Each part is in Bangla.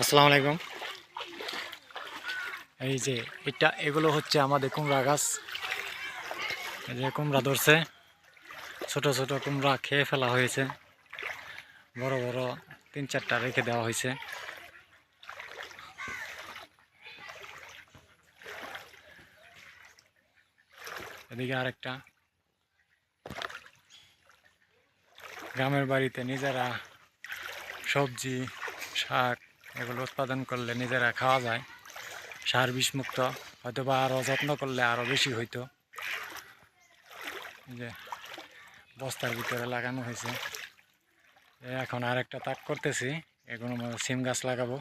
আসসালামু আলাইকুম। এই যে এটা, এগুলো হচ্ছে আমাদের কুমড়া গাছ। এই যে কুমড়া ধরছে। ছোট ছোট কুমড়া খেয়ে ফেলা হয়েছে। বড় বড় তিন চারটা রেখে দেওয়া হয়েছে। এদিকে আরেকটা। গ্রামের বাড়িতে নিজেরা সবজি, শাক এগুলো উৎপাদন করলে নিজেরা খাওয়া যায়। সার বিষমুক্ত হয়তো বা আরও যত্ন করলে আরও বেশি হইতো। যে বস্তার ভিতরে লাগানো হয়েছে। এখন আরেকটা তাক করতেছি। এগুলো সিম গাছ লাগাবো।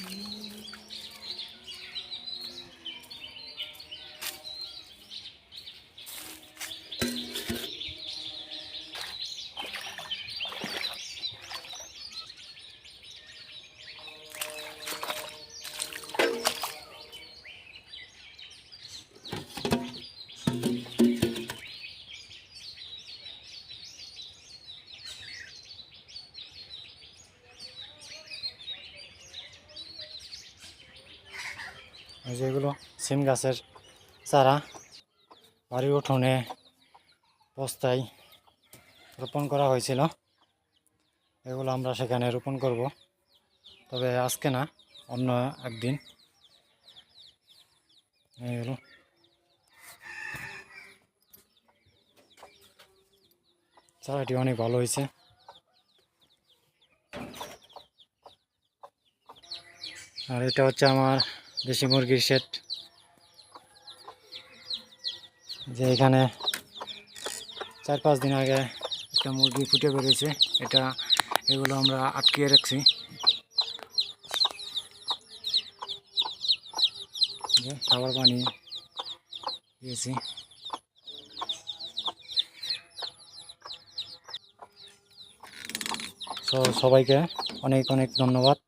Mm-hmm. এই যে এগুলো সিম গাছের চারা বাড়ির উঠোনে বস্তায় রোপণ করা হয়েছিল। এগুলো আমরা সেখানে রোপণ করব। তবে আজকে না, অন্য একদিন। এগুলো চারাটি অনেক ভালো হয়েছে। আর এটা হচ্ছে আমার দেশি মুরগির সেট যে এখানে চার পাঁচ দিন আগে একটা মুরগি ফুটে বেরিয়েছে, এটা, এগুলো আমরা আটকিয়ে রাখছি। খাবার পানি দিয়েছি। সবাইকে অনেক অনেক ধন্যবাদ।